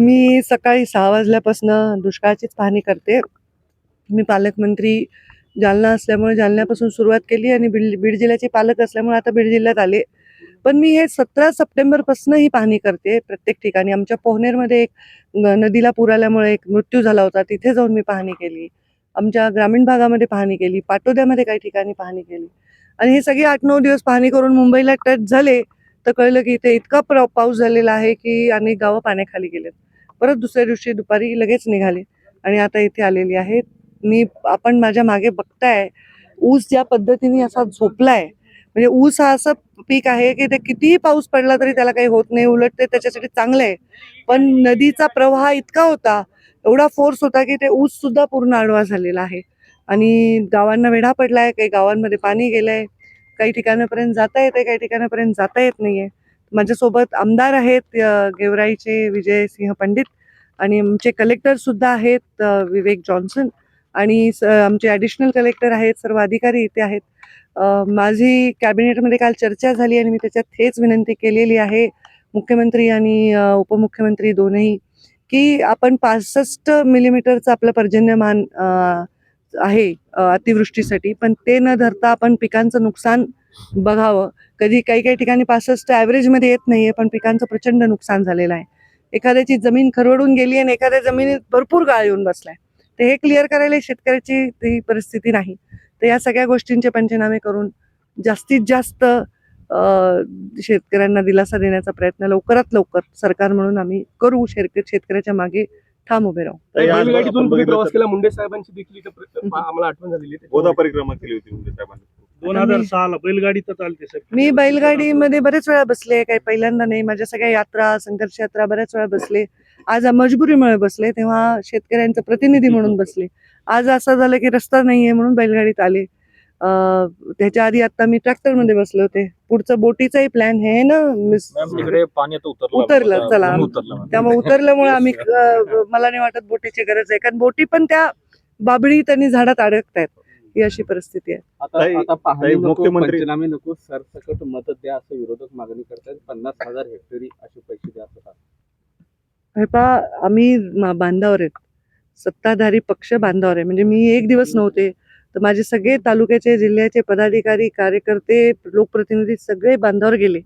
मी सकाळी सहा वाजल्यापासून दुष्काळाचीच पाहणी करते. मी पालकमंत्री जालना असल्यामुळे जालन्यापासून सुरुवात केली आणि बीड बीड जिल्ह्याचे पालक असल्यामुळे आता बीड जिल्ह्यात आले. पण मी हे सतरा सप्टेंबरपासून ही पाहणी करते प्रत्येक ठिकाणी. आमच्या पोहनेरमध्ये एक नदीला पूर आल्यामुळे एक मृत्यू झाला होता. तिथे जाऊन मी पाहणी केली. आमच्या ग्रामीण भागामध्ये पाहणी केली. पाटोद्यामध्ये काही ठिकाणी पाहणी केली. आणि हे सगळे आठ नऊ दिवस पाहणी करून मुंबईला टच झाले तर कळलं की इथे इतका पाऊस झालेला आहे की अनेक गावं पाण्याखाली गेलेत. परत दुसऱ्या दिवशी दुपारी लगेच निघाले. आणि आता इथे आलेली आहे. मी आपण माझ्या मागे बघताय ऊस ज्या पद्धतीने असा झोपलाय म्हणजे ऊस हा असं पीक आहे की ते कितीही पाऊस पडला तरी त्याला काही होत नाही उलट ते त्याच्यासाठी चांगलं आहे पण नदीचा प्रवाह इतका होता एवढा फोर्स होता की ते ऊस सुद्धा पूर्ण आडवा झालेला आहे. आणि गावांना वेढा पडलाय काही गावांमध्ये पाणी गेलंय काही ठिकाणापर्यंत जाता येते काही ठिकाणापर्यंत जाता येत नाहीये. माझ्यासोबत आमदार आहेत गेवराईचे विजय सिंह पंडित आणि आमचे कलेक्टर सुद्धा आहेत विवेक जॉन्सन आणि स- आमचे ॲडिशनल कलेक्टर आहेत सर्व अधिकारी इथे आहेत. माझी कॅबिनेटमध्ये काल चर्चा झाली आणि मी त्याच्यात हेच विनंती केलेली आहे मुख्यमंत्री आणि उपमुख्यमंत्री दोनही की आपण पासष्ट मिलीमीटरचं आपलं पर्जन्यमान आहे अतिवृष्टीसाठी पण ते न धरता आपण पिकांचं नुकसान बघावं. कधी काही काही ठिकाणी पासष्ट ॲव्हरेजमध्ये येत नाही आहे पण पिकांचं प्रचंड नुकसान झालेलं आहे. एखाद्याची जमीन खरवडून गेली आणि एखाद्या जमिनीत भरपूर गाळ येऊन बसलाय. तर हे क्लिअर करायला शेतकऱ्याची ती परिस्थिती नाही. तर या सगळ्या गोष्टींचे पंचनामे करून जास्तीत जास्त शेतकऱ्यांना दिलासा देण्याचा प्रयत्न लवकरात लवकर सरकार म्हणून आम्ही करू. शेतक शेतकऱ्याच्या मागे ठाम उभे बैलगाडीतून तुम्ही प्रवास तर केला. मुंडे साहेबांची देखील इथं आम्हाला आठवण झालेली आहे. गोदा परिक्रमा केली होती मुंडे साहेबांनी. दोन हजार मी- सहाला बैलगाडीत चालते सर मी बैलगाडीमध्ये बरेच वेळा बसले काही पहिल्यांदा नाही. माझ्या सगळ्या यात्रा संघर्ष यात्रा बऱ्याच वेळा बसले. आज मजबुरीमुळे बसले तेव्हा शेतकऱ्यांचं प्रतिनिधी म्हणून बसले. आज असं झालं की रस्ता नाहीये म्हणून बैलगाडीत आले. त्याच्या आधी आता मी ट्रॅक्टरमध्ये बसले होते. पुढचं बोटीचाही प्लॅन हे ना मिस मॅम तिकडे पाण्यात उतरलं उतरलं, चला. उतरलं मॅम. त्यामुळे उतरल्यामुळे आम्ही मला नाही वाटत बोटीची गरज आहे. कारण बोटी पण त्या बाबळीत आणि झाडात अडकतायत. ही अशी परिस्थिती आहे. आता पाहणी नको मुख्यमंत्री- पंचनामे नको सरसकट मदत द्या असं विरोधक मागणी करतात पन्नास हजार हेक्टरी असे पैसे द्या हे पहा आम्ही बांधावर आहेत. सत्ताधारी पक्ष बांधावर आहे. म्हणजे मी एक दिवस नव्हते. तर माझे सगळे तालुक्याचे जिल्ह्याचे पदाधिकारी कार्यकर्ते लोकप्रतिनिधी सगळे बांधावर गेले.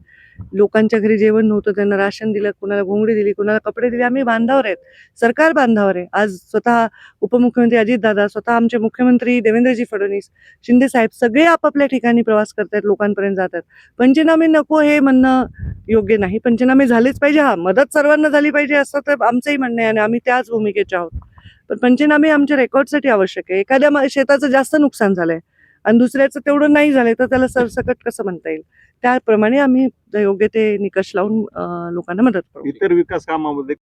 लोकांच्या घरी जेवण नव्हतं त्यांना राशन दिलं कुणाला घोंगडी दिली कुणाला कपडे दिले. आम्ही बांधावर आहेत. सरकार बांधावर आहे. आज स्वतः उपमुख्यमंत्री अजितदादा स्वतः आमचे मुख्यमंत्री देवेंद्रजी फडणवीस शिंदे साहेब सगळे आपापल्या ठिकाणी प्रवास करतायत लोकांपर्यंत जातात पंचनामे नको हे म्हणणं योग्य नाही. पंचनामे झालेच पाहिजे. हा मदत सर्वांना झाली पाहिजे असं तर आमचंही म्हणणं आहे आणि आम्ही त्याच भूमिकेचे आहोत. पण पंचनामे आमच्या रेकॉर्डसाठी आवश्यक आहे. एखाद्या शेताचं जास्त नुकसान झालंय आणि दुसऱ्याचं तेवढं नाही झालंय तर त्याला सरसकट कसं म्हणता येईल? त्याप्रमाणे आम्ही योग्य ते निकष लावून लोकांना मदत करू. इतर विकास कामामध्ये